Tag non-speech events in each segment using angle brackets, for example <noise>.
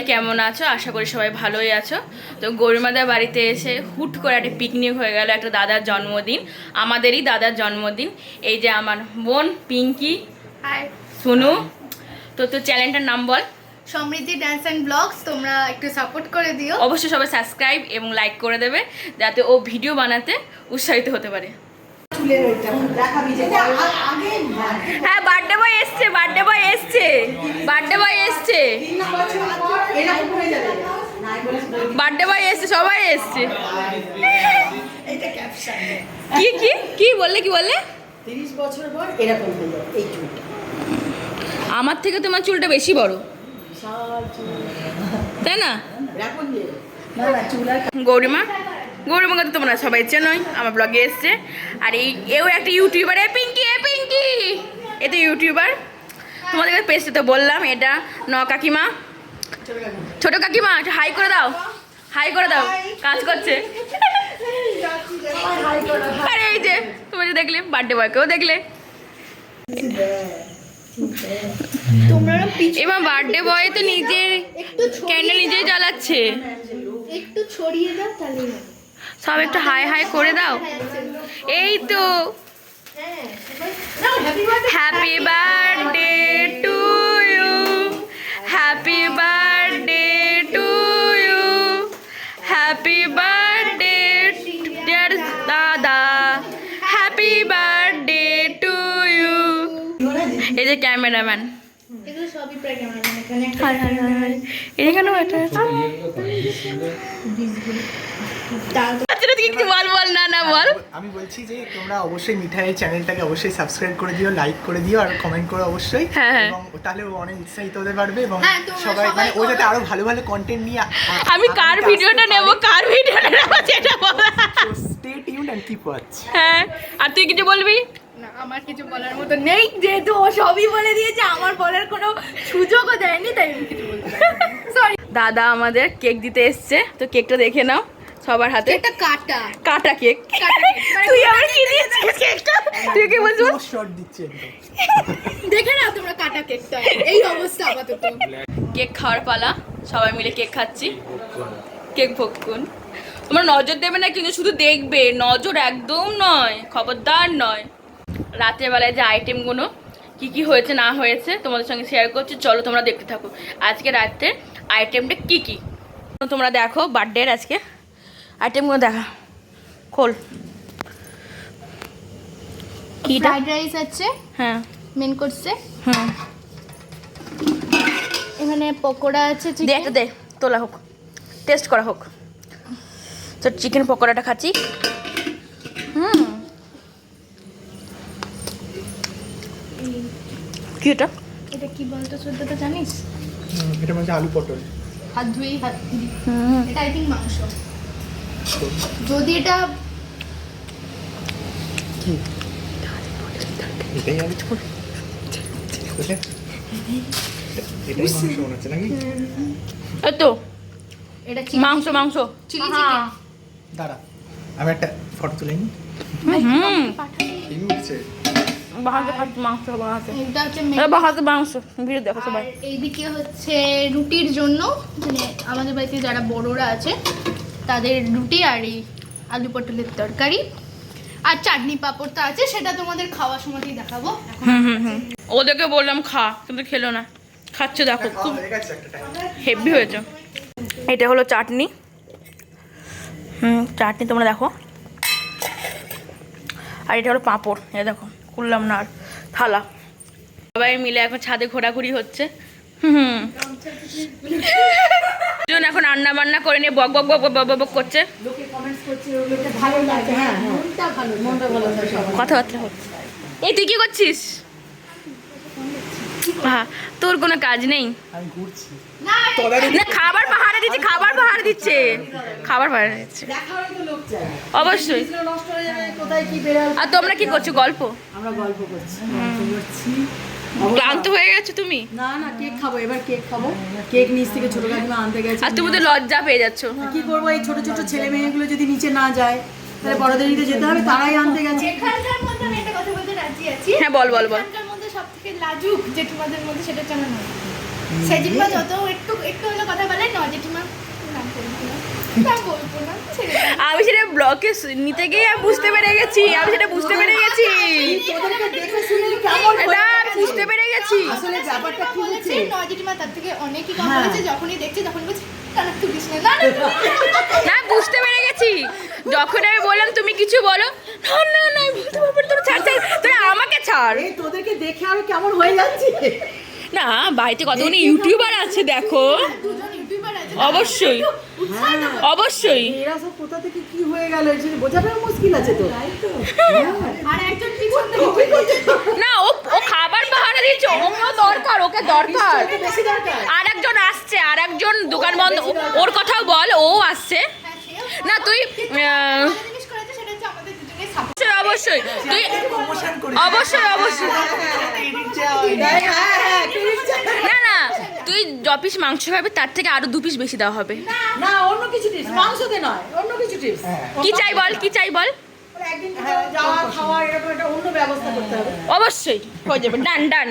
সবাই কেমন আছো? আশা করি সবাই ভালোই আছো। তো গরিমাদার বাড়িতে এসে হুট করে একটা পিকনিক হয়ে গেল একটা দাদার জন্মদিন। আমাদেরই দাদার জন্মদিন। এই যে আমার বোন পিঙ্কি। হাই সুনু। তো তো চ্যানেলটার নাম বল। সমৃদ্ধি ড্যান্স অ্যান্ড ব্লগস তোমরা একটু সাপোর্ট করে দিও। অবশ্যই সবাই সাবস্ক্রাইব এবং লাইক করে দেবে যাতে ও ভিডিও বানাতে উৎসাহিত হতে পারে। হ্যাঁ বার্থডে বয় এসছে বার্থডে বয় এসছে। বার্থডে বয় এসছে। বার্থডে বয় এসছে সবাই এসছে। কি কি কি বললে কি বললে? তিরিশ বছর পর এরকম এই চুলটা। আমার থেকে তোমার চুলটা বেশি বড়। তাই না? গৌরিমা? গৌরিমাকে তো তোমরা সবাই চেনই আমার ব্লগে এসছে। আর এই এও একটা ইউটিউবার এ পিঙ্কি এ পিঙ্কি! এ তো ইউটিউবার তোমাদেরকে পেজটা তো বললাম এটা ন কাকিমা। ছোট কাকিমা একটু হাই করে দাও। হাই করে দাও কাজ করছে। আরে এই যে তুমি যে দেখলে বার্থডে বয়কেও দেখলে। এবার বার্থডে বয় তো নিজের ক্যান্ডেল নিজেই জ্বালাচ্ছে। একটু ছড়িয়ে দাও তাহলে। সব একটু হাই হাই করে দাও। এই তো। হ্যাঁ happy birthday to you happy birthday to you happy birthday dear dada happy birthday to you এই যে ক্যামেরাম্যান। এখানে একটা। বল আমি বলছি যে তোমরা অবশ্যই মিঠাইয়ের চ্যানেলটাকে অবশ্যই সাবস্ক্রাইব করে দিও লাইক করে দিও আর কমেন্ট করো অবশ্যই। হ্যাঁ, হ্যাঁ। এবং তাহলে ও অনেক উৎসাহিত হতে পারবে এবং হ্যাঁ, সবাই মানে ও যাতে আরও ভালো ভালো কন্টেন্ট নিয়ে আমি কার ভিডিওটা নেব? কার ভিডিওটা নেব? সেটা বল। হ্যাঁ আর তুই কিছু বলবি? আমার কিছু বলার মতো নেই যেহেতু ও সবই বলে দিয়েছে আমার বলার কোনো সুযোগও দেয়নি তাই আমি কিছু বলতে সরি <laughs> দাদা আমাদের কেক দিতে এসছে তো কেকটা দেখে নাও। সবার হাতে। এটা কাটা। কাটা কেক। মানে <laughs> তুই আবার কি দিয়েছিস কেকটা? তুই কি বলছিস? Shot দিচ্ছে। দেখে নাও তোমরা কাটা কেকটা। এই অবস্থা আপাতত। কেক খাওয়ার পালা। সবাই মিলে কেক খাচ্ছি। কেক ভক্ষণ। তোমরা নজর দেবে না কিন্তু শুধু দেখবে। নজর একদম নয় খবরদার নয়। রাতের বেলায় যে আইটেমগুলো কি কি হয়েছে না হয়েছে তোমাদের সঙ্গে শেয়ার করছি। চলো তোমরা দেখতে থাকো। আজকে রাতের আইটেমটা কি কি? তোমরা দেখো বার্থডের আজকে। আইটেমগুলো দেখা। খোল। কিটা ফ্রাইড রাইস আছে। হ্যাঁ। মেন কোর্সে হুম। এখানে পকোড়া আছে দে। একটা দে তোলা হোক। টেস্ট করা হোক। তো চিকেন পকোড়াটা খাচ্ছি। হুম। কি এটা? এটা কি বলতো শুদ্ধটা জানিস? এটা মধ্যে আলু পটল। হাত ধুই হাত হুম। এটা আই থিঙ্ক মাংস। যদি এটা এটাই মাংস এটা মাংস মাংস। Chilli chicken. দাঁড়া আমি একটা ফটো তুলে নিই। হুম এইদিকে হচ্ছে রুটির জন্য মানে আমাদের বাড়িতে যারা বড়রা আছে তাদের রুটি আর এই আলু পটলের তরকারি। আর চাটনি পাঁপড় তো আছে সেটা তোমাদের খাওয়ার সময়তেই দেখাবো। এখন হুম হুম হুম। ওদেরকে বললাম খা কিন্তু খেলো না। খাচ্ছে দেখো খুব হয়ে টাইম হেভি হয়েছে। এটা হলো চাটনি। হুম চাটনি তোমরা দেখো। আর এটা হলো পাঁপড় এটা দেখো খুললাম না আর থালা। সবাই মিলে এখন ছাদে ঘোরাঘুরি হচ্ছে। হুম হুম। দুজন এখন রান্না বান্না করে নিয়ে বক বক বক বক বক করছে। লোকে কমেন্টস করছে ওগুলোতে ভালো লাগছে। হ্যাঁ হ্যাঁ। কথাবার্তা হচ্ছে। এই তুই কি করছিস? হ্যাঁ তোর কোনো কাজ নেই? না খাবার পাহাড়ে দিচ্ছে খাবার পাহাড়ে দিচ্ছে। খাবার পাহাড়ে দিচ্ছে। দেখারও তো লোক চায়। অবশ্যই। আর তোমরা কি করছ? গল্প? আমরা গল্প করছি। ক্লান্ত হয়ে গেছো তুমি? না না কেক খাব এবার কেক খাব। কেক নিচ থেকে ছোট কাকিমা আনতে গেছে। আর তুমি তো লজ্জা পেয়ে যাচ্ছ। কি করব এই ছোট ছোট ছেলে মেয়েগুলো যদি নিচে না যায় তাহলে বড়দেরই তো যেতে হবে তারাই আনতে গেছে। এখানকার মধ্যে আমি একটা কথা বলতে রাজি আছি। হ্যাঁ, বল, বল, বল। এখানকার মধ্যে সব থেকে লাজুক যে তোমাদের মধ্যে সেটা জানা না সে জেঠিমা যত একটু একটু হলে কথা বলে ন জেঠিমা নাম বলব না বলব না আমি সেটা ব্লকে নিতে গিয়ে আমি বুঝতে পেরে গেছি আমি সেটা বুঝতে পেরে গেছি। তোদেরকে দেখে শুনে কেমন। বুঝতে পেরে গেছি আসলে ব্যাপারটা কি হচ্ছে ন জেঠিমা তার থেকে অনেকই কম হ্যাঁ। বলেছে যখনই দেখছে তখন বলছে তার একটু দিস না না, না, না বুঝতে পেরে গেছি যখন আমি বললাম তুমি কিছু বলো না না না আমি বলতে পারব না, তোরা ছাড় ছাড় তোরা আমাকে ছাড় তোদেরকে দেখে আরও কেমন হয়ে যাচ্ছে না বাড়িতে কতগুলো ইউটিউবার আছে দেখো অবশ্যই অবশ্যই এরা সব কোথা থেকে কি হয়ে গেল বোঝাটা মুশকিল আছে তো আর একজন পিছন থেকে না ও ও খাবার বাহানা দিচ্ছে ওকেও দরকার। আর একজন আসছে আর একজন দোকান বন্ধ। ওর কথাও বল ও আসছে। হ্যাঁ, না তুই অবশ্যই অবশ্যই। তুই অবশ্যই অবশ্যই। হ্যাঁ হ্যাঁ ঠিক আছে। না না তুই য পিস মাংস খাবি তার থেকে আরও দু পিস বেশি দেওয়া হবে। না অন্য কিছু টিপস মাংসতে নয় অন্য কিছু টিপস কি চাই বল কি চাই বল? একদিন যাওয়া খাওয়া এরকম একটা অন্য ব্যবস্থা করতে হবে। অবশ্যই হয়ে যাবে। ডান ডান।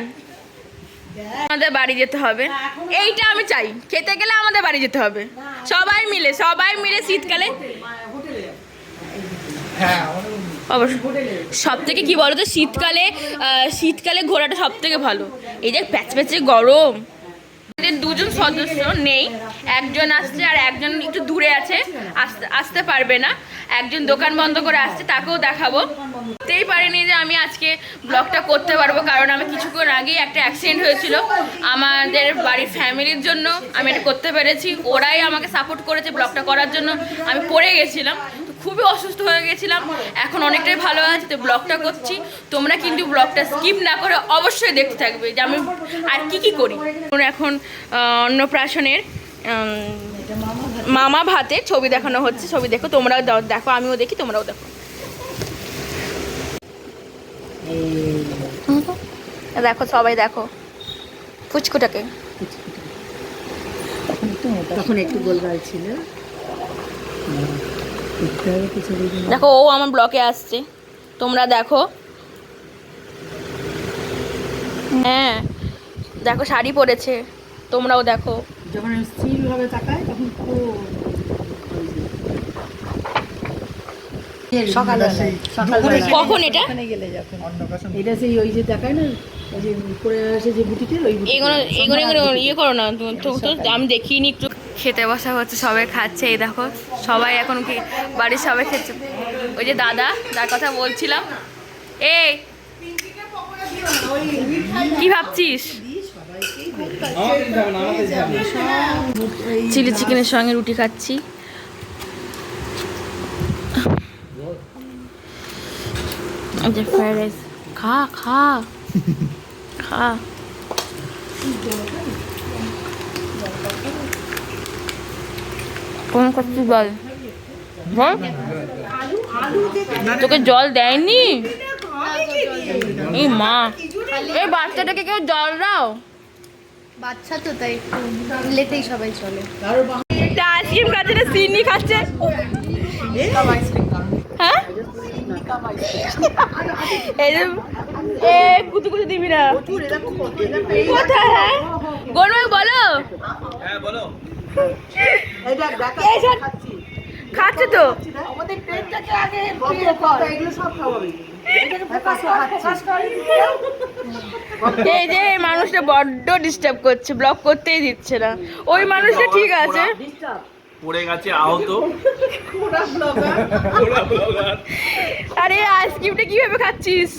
আমাদের বাড়ি যেতে হবে। এইটা আমি চাই। খেতে গেলে আমাদের বাড়ি যেতে হবে। সবাই মিলে সবাই মিলে শীতকালে অবশ্যই সব থেকে কি বলতো? শীতকালে শীতকালে ঘোরাটা সব থেকে ভালো। এই যে প্যাচ প্যাচে গরম। আমাদের দুজন সদস্য নেই। একজন আসছে আর একজন একটু দূরে আছে। আসতে পারবে না। একজন দোকান বন্ধ করে আসছে, তাকেও দেখাবো। বুঝতেই পারিনি যে আমি আজকে ব্লগটা করতে পারব, কারণ আমি কিছুক্ষণ আগেই একটা অ্যাক্সিডেন্ট হয়েছিল। আমাদের বাড়ির ফ্যামিলির জন্য আমি এটা করতে পেরেছি। ওরাই আমাকে সাপোর্ট করেছে ব্লগটা করার জন্য। আমি পড়ে গেছিলাম। খুবই অসুস্থ হয়ে গেছিলাম। এখন অনেকটাই ভালো আছে, তো ব্লগটা করছি। তোমরা কিন্তু ব্লগটা স্কিপ না করে অবশ্যই দেখতে থাকবে যে আমি আর কি কি করি। এখন অন্নপ্রাশনের মামা ভাতে ছবি দেখানো হচ্ছে। ছবি দেখো, তোমরাও দেখো, আমিও দেখি, তোমরাও দেখো। দেখো, সবাই দেখো। ফুচকুটাকে। তখন একটু গোলগাল ছিল। দেখো ও আমার ব্লকে আসছে। তোমরা দেখো। হ্যাঁ দেখো শাড়ি পরেছে। তোমরাও দেখো। যখন তাকায় তখন কখন এটা? এটা সেই ওই যে দেখায় না ওই যে পরে আসে যে বুটিটের ওই এগুলো এগুলো এগুলো ইয়ে করো না তো তো- তো আমি দেখিনি একটু। খেতে বসা হচ্ছে, সবাই খাচ্ছে, এই দেখো, সবাই এখন কি বাড়ির সবাই খেচ্ছে। ওই যে দাদা যার কথা বলছিলাম। এ কি ভাবছিস? চিলি চিকেনের সঙ্গে রুটি খাচ্ছি। যে রাইস। খা খা খা। কোন করছিস বল। বল তোকে জল দেয়নি? এই মা। এই বাচ্চাটাকে কেউ জল দাও। বাচ্চা তো তাই লেতেই সবাই চলে। আইসক্রিম খাচ্ছে না সিনি খাচ্ছে? হ্যাঁ? এই যে এ কুতু কুতু দিবি না। কোথায় হ্যাঁ বলো। দেখা খাচ্ছি। খাচ্ছে তো। আমাদের পেটটাকে আগে কর। এগুলো সব খাওয়াবি এটাকে focus কর, focus কর। এই যে এই মানুষটা বড্ড ডিস্টার্ব করছে ব্লক করতেই দিচ্ছে না। ওই মানুষটা ঠিক আছে। পড়ে গেছে আহত। আরে আইসক্রিমটা কীভাবে খাচ্ছিস?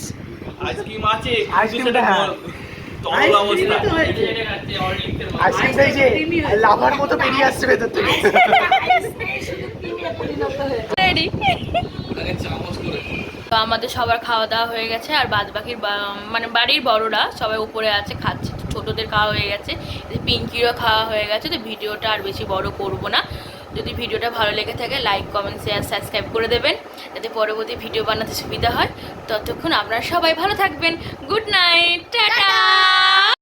আইসক্রিম আছে আইসক্রিমটা আইসক্রিমটা যে লাভার মতো বেরিয়ে আসছে ভেতর থেকে। তো আমাদের সবার খাওয়া দাওয়া হয়ে গেছে আর বাদ বাকির মানে বাড়ির বড়রা সবাই উপরে আছে খাচ্ছে ছোটদের খাওয়া হয়ে গেছে। পিঙ্কিরও খাওয়া হয়ে গেছে তো ভিডিওটা আর বেশি বড় করব না। যদি ভিডিওটা ভালো লেগে থাকে লাইক কমেন্ট শেয়ার সাবস্ক্রাইব করে দেবেন। যাতে পরবর্তী ভিডিও বানাতে সুবিধা হয়। ততক্ষণ আপনারা সবাই ভালো থাকবেন। Good night tata